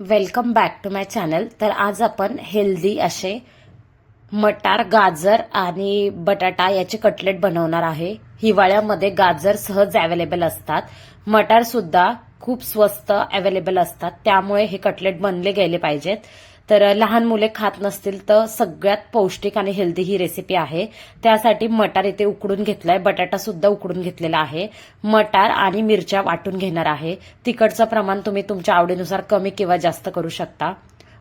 Welcome back to my channel. तर आज आपण हेल्दी असे मटार गाजर आणि बटाटा याचे कटलेट बनवणार आहे. हिवाळ्यामध्ये गाजर सहज अवेलेबल असतात. मटार सुद्धा खूप स्वस्त अवेलेबल असतात. त्यामुळे हे कटलेट बनले गेले पाहिजेत. तर लहान मुले खात नसतील तर सगळ्यात पौष्टिक आणि हेल्दी ही रेसिपी आहे. त्यासाठी मटार इथे उकडून घेतलाय. बटाटा सुद्धा उकडून घेतलेला आहे. मटार आणि मिरच्या वाटून घेणार आहे. तिखटचं प्रमाण तुम्ही तुमच्या आवडीनुसार कमी किंवा जास्त करू शकता.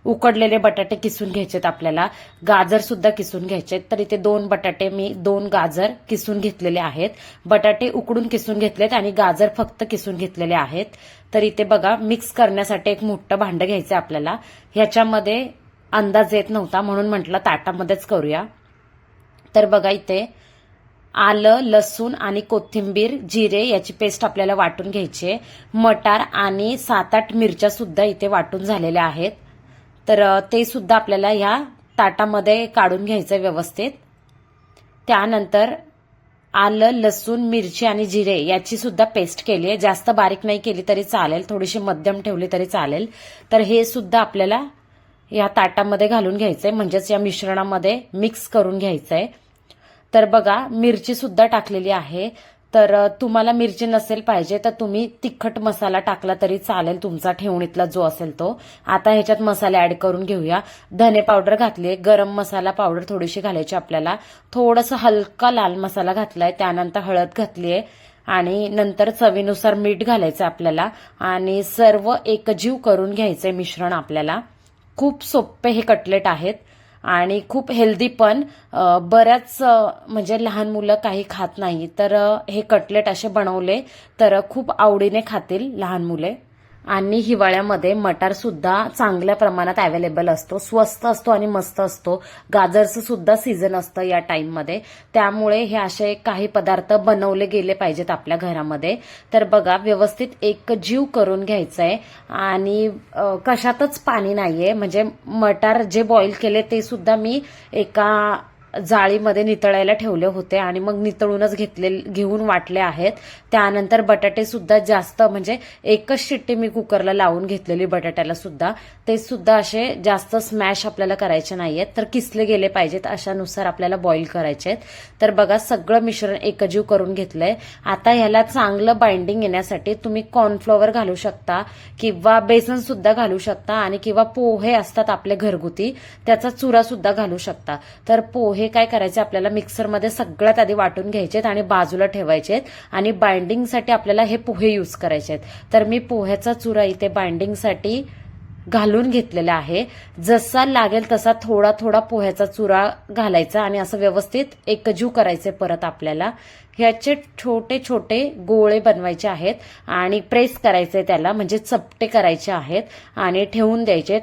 उकडलेले बटाटे किसून घ्यायचेत आपल्याला. गाजर सुद्धा किसून घ्यायचेत. तर इथे दोन बटाटे मी दोन गाजर किसून घेतलेले आहेत. बटाटे उकडून किसून घेतलेत आणि गाजर फक्त किसून घेतलेले आहेत. तर इथे बघा मिक्स करण्यासाठी एक मोठं भांडं घ्यायचं आपल्याला. ह्याच्यामध्ये अंदाज येत नव्हता म्हणून म्हटलं ताटामध्येच करूया. तर बघा इथे आलं लसूण आणि कोथिंबीर जिरे याची पेस्ट आपल्याला वाटून घ्यायची मटार आणि सात आठ मिरच्या सुद्धा इथे वाटून झालेल्या आहेत. तर ते सुद्धा आपल्याला ह्या ताटामध्ये काढून घ्यायचं व्यवस्थित. त्यानंतर आलं लसूण मिरची आणि जिरे याची सुद्धा पेस्ट केली आहे. जास्त बारीक नाही केली तरी चालेल थोडीशी मध्यम ठेवली तरी चालेल. तर हे सुद्धा आपल्याला या ताटामध्ये घालून घ्यायचंय म्हणजेच या मिश्रणामध्ये मिक्स करून घ्यायचंय. तर बघा मिरची सुद्धा टाकलेली आहे. तर तुम्हाला मिरची नसेल पाहिजे तर तुम्ही तिखट मसाला टाकला तरी चालेल तुमचा ठेवणीतला जो असेल तो. आता ह्याच्यात मसाले ऍड करून घेऊया. धने पावडर घातली गरम मसाला पावडर थोडीशी घालायची आपल्याला. थोडंसं हलका लाल मसाला घातलाय. त्यानंतर हळद घातली आहे. आणि नंतर चवीनुसार मीठ घालायचं आपल्याला. आणि सर्व एकजीव करून घ्यायचंय मिश्रण आपल्याला. खूप सोपे हे कटलेट आहेत. आणि खूप हेल्दी पण बऱ्याच म्हणजे लहान मुलं काही खात नाही. तर हे कटलेट असे बनवले तर खूप आवडीने खातील लहान मुले. आणि हिवाळ्यामध्ये मटार सुद्धा चांगल्या प्रमाणात अवेलेबल असतो. स्वस्त असतो आणि मस्त असतो. गाजरचं सुद्धा सीझन असतं या टाईममध्ये त्यामुळे हे असे काही पदार्थ बनवले गेले पाहिजेत आपल्या घरामध्ये. तर बघा व्यवस्थित एक जीव करून घ्यायचंय. आणि कशातच पाणी नाहीये. म्हणजे मटार जे बॉईल केले ते सुद्धा मी एका जाळीमध्ये नितळायला ठेवले होते आणि मग नितळूनच घेतले घेऊन वाटले आहेत. त्यानंतर बटाटे सुद्धा जास्त म्हणजे एकच शिट्टी मी कुकरला लावून घेतलेली बटाट्याला सुद्धा. ते सुद्धा असे जास्त स्मॅश आपल्याला करायचे नाहीयेत. तर किसले गेले पाहिजेत अशानुसार आपल्याला बॉईल करायचे आहेत. तर बघा सगळं मिश्रण एकजीव करून घेतलंय. आता ह्याला चांगलं बाइंडिंग येण्यासाठी तुम्ही कॉर्नफ्लॉवर घालू शकता किंवा बेसन सुद्धा घालू शकता आणि किंवा पोहे असतात आपले घरगुती त्याचा चुरा सुद्धा घालू शकता. तर पोहे काय करायचे आपल्याला मिक्सरमध्ये सगळ्यात आधी वाटून घ्यायचे आणि बाजूला ठेवायचेत आणि बाइंडिंगसाठी आपल्याला हे पोहे यूज करायचे. आहेत तर मी पोह्याचा चुरा इथे बाइंडिंगसाठी घालून घेतलेला आहे. जसा लागेल तसा थोडा थोडा पोह्याचा चुरा घालायचा आणि असं व्यवस्थित एकजीव करायचे परत आपल्याला. ह्याचे छोटे छोटे गोळे बनवायचे आहेत आणि प्रेस करायचे त्याला म्हणजे चपटे करायचे आहेत आणि ठेवून द्यायचे.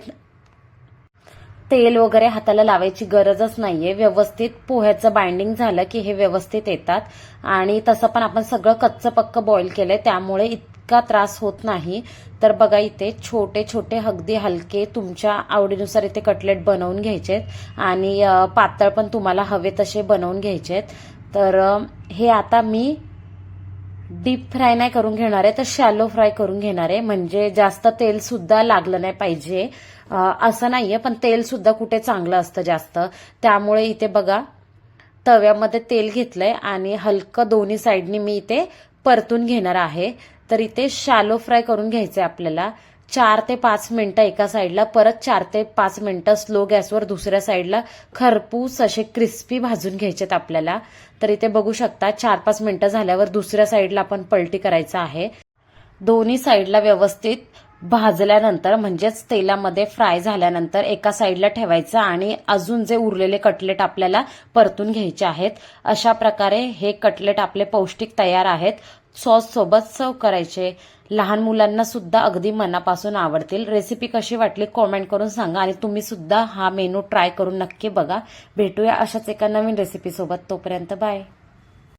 तेल वगैरे हाताला लावायची गरजच नाहीये. व्यवस्थित पोह्याचं बाइंडिंग झालं की हे व्यवस्थित येतात. आणि तसं पण आपण सगळं कच्चं पक्क बॉईल केलंय त्यामुळे इतका त्रास होत नाही. तर बघा इथे छोटे छोटे अगदी हलके तुमच्या आवडीनुसार इथे कटलेट बनवून घ्यायचेत आणि पातळ पण तुम्हाला हवे तसे बनवून घ्यायचेत तर हे आता मी डीप फ्राय नाही करून घेणार आहे तर शॅलो फ्राय करून घेणार आहे. म्हणजे जास्त तेल सुद्धा लागलं नाही पाहिजे. असं नाहीये पण तेल सुद्धा कुठे चांगलं असतं जास्त. त्यामुळे इथे बघा तव्यामध्ये तेल घेतलंय आणि हलकं दोन्ही साईडनी मी इथे परतून घेणार आहे. तर इथे शॅलो फ्राय करून घ्यायचंय आपल्याला. चार ते पाच मिनिटं एका साईडला परत चार ते पाच मिनिटं स्लो गॅसवर दुसऱ्या साईडला खरपूस असे क्रिस्पी भाजून घ्यायचेत आपल्याला. तर इथे बघू शकता चार पाच मिनिटं झाल्यावर दुसऱ्या साईडला आपण पलटी करायचं आहे. दोन्ही साईडला व्यवस्थित भाजल्यानंतर म्हणजेच तेलामध्ये फ्राय झाल्यानंतर एका साईडला ठेवायचं आणि अजून जे उरलेले कटलेट आपल्याला परतून घ्यायचे आहेत अशा प्रकारे हे कटलेट आपले पौष्टिक तयार आहेत. सॉस सोबत सर्व करायचे. लहान मुलांना सुद्धा अगदी मनापासून आवडतील. रेसिपी कशी वाटली कॉमेंट करून सांगा आणि तुम्ही सुद्धा हा मेनू ट्राय करून नक्की बघा. भेटूया अशाच एका नवीन रेसिपी सोबत. तोपर्यंत बाय